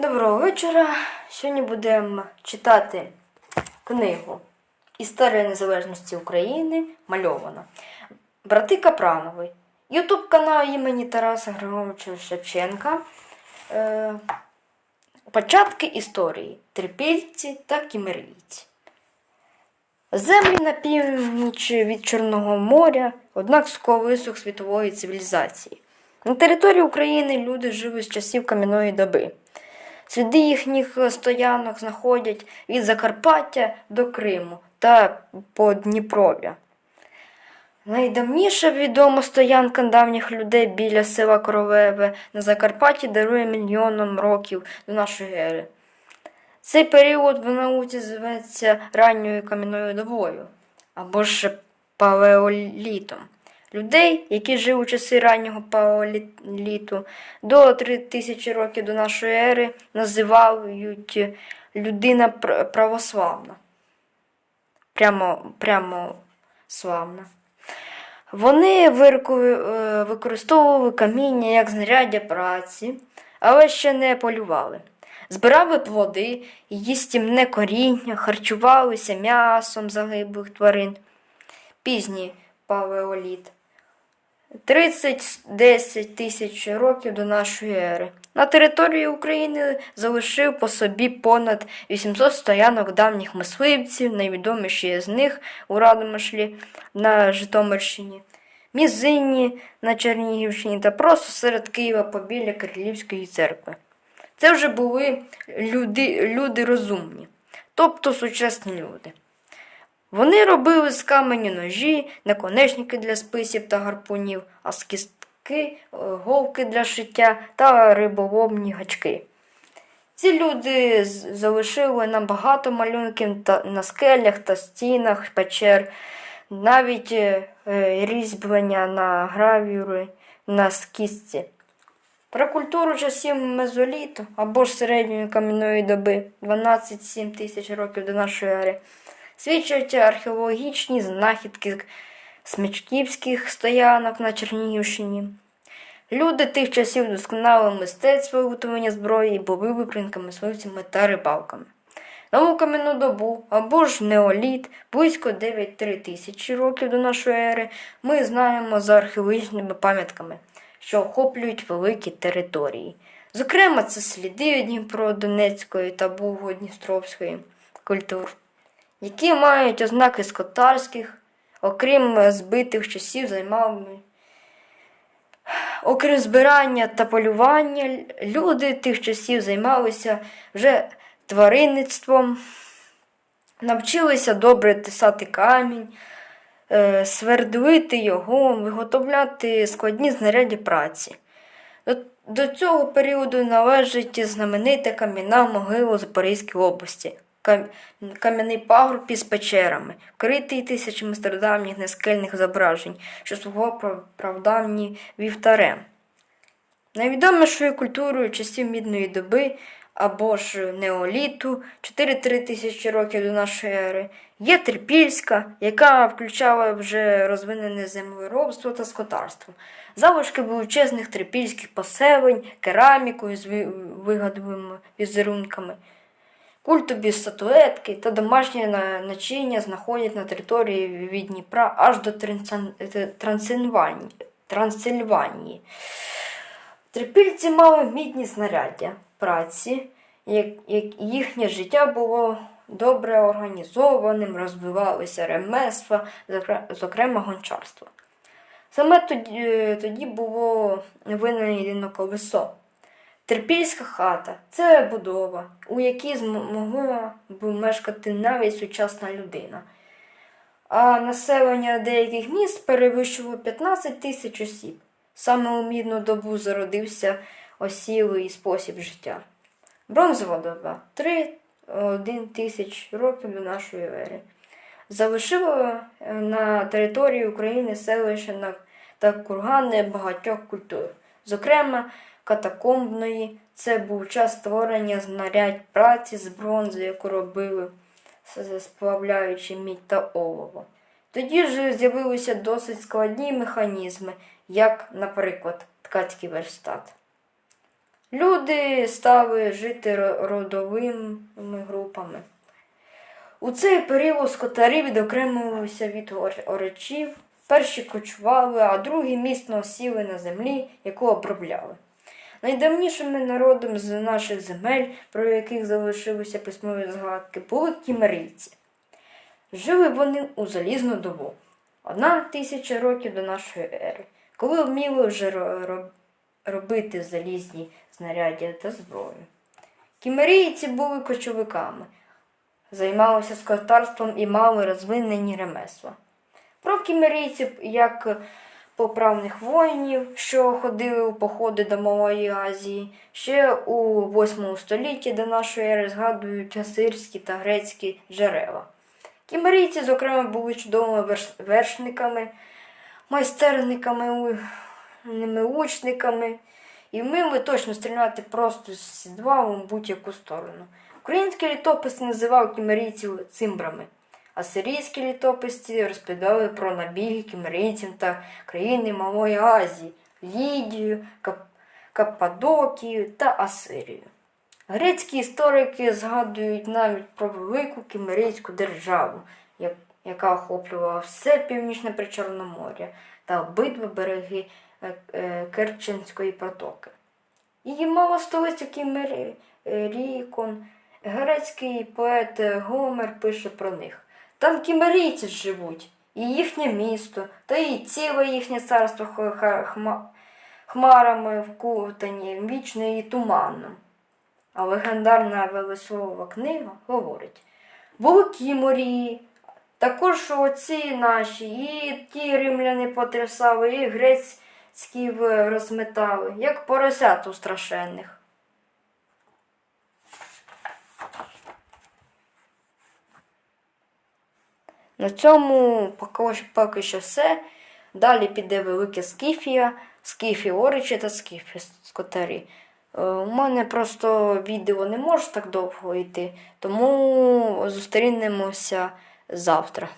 Доброго вечора. Сьогодні будемо читати книгу Історія незалежності України мальована. Брати Капранови. Ютуб канал імені Тараса Григоровича Шевченка. Е, початки історії. Трипільці та кімерійці. Землі на північ від Чорного моря, однак сковисок світової цивілізації. На території України люди жили з часів кам'яної доби. Сліди їхніх стоянок знаходять від Закарпаття до Криму та Подніпров'я. Найдавніша відома стоянка давніх людей біля села Кровеве на Закарпатті дарує мільйоном років до нашої ери. Цей період в науці зветься ранньою кам'яною добою або ж палеолітом. Людей, які жили у часи раннього палеоліту до 3000 років до нашої ери, називають людина пр- православна. Прямо, прямо славна. Вони е, використовували каміння як знаряддя праці, але ще не полювали. Збирали плоди, їстівне коріння, харчувалися м'ясом загиблих тварин. Пізній палеоліт. 30-10 тисяч років до нашої ери. На території України залишив по собі понад 800 стоянок давніх мисливців, найвідоміші з них у Радомишлі на Житомирщині, Мізині на Чернігівщині та просто серед Києва побіля Кирилівської церкви. Це вже були люди, люди розумні, тобто сучасні люди. Вони робили з каменю ножі, наконечники для списів та гарпунів, а з кістки е, голки для шиття та риболовні гачки. Ці люди залишили нам багато малюнків на скелях та стінах печер, навіть е, е, різьблення на гравюри на скістці. Про культуру часів мезоліту або ж середньої кам'яної доби 12-7 тисяч років до нашої ери свідчать археологічні знахідки смичківських стоянок на Чернігівщині. Люди тих часів досконали мистецтво виготовлення зброї і були випринками мисливцями та рибалками. Нову кам'яну добу або ж неоліт близько 9-3 тисячі років до нашої ери ми знаємо за археологічними пам'ятками, що охоплюють великі території. Зокрема, це сліди Дніпро-Донецької та Буго-Дністровської культур, які мають ознаки скотарських, окрім збитих часів, займали Окрім збирання та полювання, люди тих часів займалися вже тваринництвом, навчилися добре тисати камінь, е, свердлити його, виготовляти складні знаряддя праці. До, цього періоду належить знаменита кам'яна могила у Запорізькій області. Кам- Кам'яний пагорб із печерами, вкритий тисячами стародавніх нескельних зображень, що прав- правдавні вівтарем. Найвідомішою культурою часів мідної доби або ж неоліту 4-3 тисячі років до нашої ери є Трипільська, яка включала вже розвинене землеробство та скотарство. Залишки величезних трипільських поселень, керамікою з вигадовими візерунками. Культові статуетки та домашнє на- начиння знаходять на території від Дніпра аж до е, Трансильванії. Трансильванії. Трипільці мали мідні знаряддя праці, як, як їхнє життя було добре організованим, розвивалися ремесла, зокрема гончарство. Саме тоді, тоді було винайдено колесо. Трипільська хата це будова, у якій змогла б мешкати навіть сучасна людина. А населення деяких міст перевищувало 15 тисяч осіб. Саме у мідну добу зародився осілий спосіб життя. Бронзова доба 3-1 тисяч років до нашої ери. Залишила е, на території України селища та кургани багатьох культур. Зокрема, катакомбної це був час створення знарядь праці з бронзи, яку робили, сплавляючи мідь та олово. Тоді ж з'явилися досить складні механізми, як, наприклад, ткацький верстат. Люди стали жити родовими групами. У цей період скотарі відокремилися від ор- оречів, перші кочували, а другі міцно сіли на землі, яку обробляли. Найдавнішими народом з наших земель, про яких залишилися письмові згадки, були кімерійці. Жили вони у залізну добу, одна тисяча років до нашої ери, коли вміли вже ро- ро- робити залізні знаряддя та зброю. Кімерійці були кочовиками, займалися скотарством і мали розвинені ремесла. Про кімерійців як поправних воїнів, що ходили у походи до Малої Азії, ще у 8 столітті до нашої ери згадують асирські та грецькі джерела. Кімерійці, зокрема, були чудовими вершниками, майстерниками, у- ними лучниками і вміли точно стріляти просто з сідла у будь-яку сторону. Український літопис називав кімерійців цимбрами, а сирійські літописці розповідали про набіги кімерійців та країни Малої Азії, Лідію, Кап- Каппадокію та Асирію. Грецькі історики згадують навіть про велику кімерійську державу, яка охоплювала все північне Причорномор'я та обидва береги е, е, Керченської протоки. Її мала столиця Кімерікон. Грецький поет Гомер пише про них. Там кімерійці живуть, і їхнє місто, та і ціле їхнє царство хмарами вкутані, вічно і туманном. А легендарна Велеслова книга говорить: були кіморії, також оці наші, і ті римляни потрясали, і грецькі в- розметали, як поросят у страшенних. На цьому поки, що все. Далі піде велике Скіфія, Скіфі Оричі та Скіфі Скотарі. Е, У мене просто відео не може так довго йти, тому зустрінемося завтра.